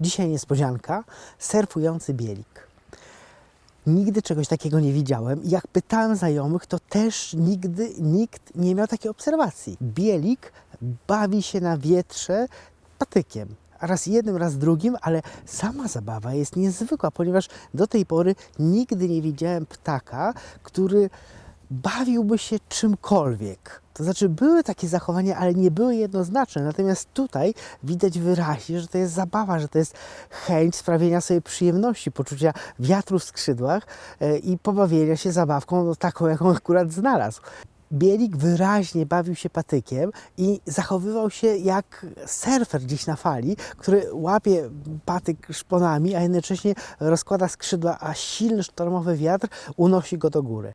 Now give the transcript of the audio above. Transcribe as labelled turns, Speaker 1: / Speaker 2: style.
Speaker 1: Dzisiaj niespodzianka, surfujący bielik. Nigdy czegoś takiego nie widziałem. Jak pytałem znajomych, to też nigdy nikt nie miał takiej obserwacji. Bielik bawi się na wietrze patykiem. Raz jednym, raz drugim, ale sama zabawa jest niezwykła, ponieważ do tej pory nigdy nie widziałem ptaka, który bawiłby się czymkolwiek. To znaczy, były takie zachowania, ale nie były jednoznaczne. Natomiast tutaj widać wyraźnie, że to jest zabawa, że to jest chęć sprawienia sobie przyjemności, poczucia wiatru w skrzydłach e, i pobawienia się zabawką no, taką, jaką akurat znalazł. Bielik wyraźnie bawił się patykiem i zachowywał się jak surfer gdzieś na fali, który łapie patyk szponami, a jednocześnie rozkłada skrzydła, a silny sztormowy wiatr unosi go do góry.